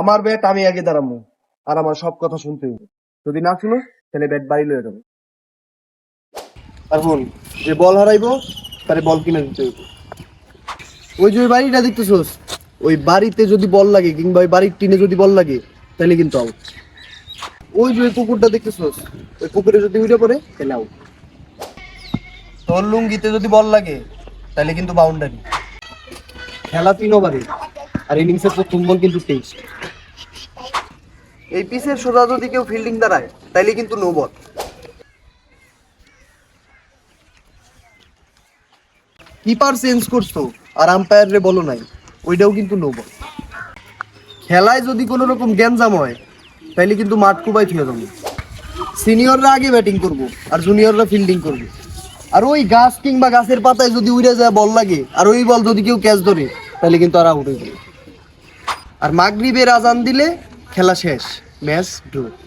আমার ব্যাট আমি আগে দাঁড়াবো আর আমার সব কথা শুনতে হবে যদি না শুনো, তাহলে ব্যাট বাড়ি লয়ে যাব। আর শোন যে বল হারাইবো, তারে বল কিনে দিতে হইব। ওই যে বাড়িটা দেখতেছোস? ওই বাড়িতে যদি বল লাগে, কিংবা ওই বাড়ির টিনে যদি বল লাগে, তাহলে কিন্তু আউট ওই যে ওই পুকুরটা দেখতেছোস? ওই কুকুরে যদি উঠে পড়ে, তাহলে আউট তোর লুঙ্গিতে যদি বল লাগে, তাহলে কিন্তু বাউন্ডারি খেলা তিন ওভারে। আর ইনিংসের প্রথম বল কিন্তু তেইশ। এই পিসের সোজা যদি কেউ ফিল্ডিং দাঁড়ায় তাইলে কিন্তু নো বল কিপার চেঞ্জ করছ আর আম্পায়ার রে বলো নাই ওইটাও কিন্তু নো বল খেলায় যদি কোনো রকম গ্যাঞ্জাম হয় তাইলে কিন্তু মাঠ কুবাই থুয়ে যাব সিনিয়ররা আগে ব্যাটিং করব আর জুনিয়ররা ফিল্ডিং করবে। আর ওই গাছ কিংবা গাছের পাতায় যদি উড়ে যায় বল লাগে আর ওই বল যদি কেউ ক্যাচ ধরে তাহলে কিন্তু আর আউট হয়ে যাবে। আর মাগরিবের আজান দিলে খেলা শেষ ম্যাচ ড্র।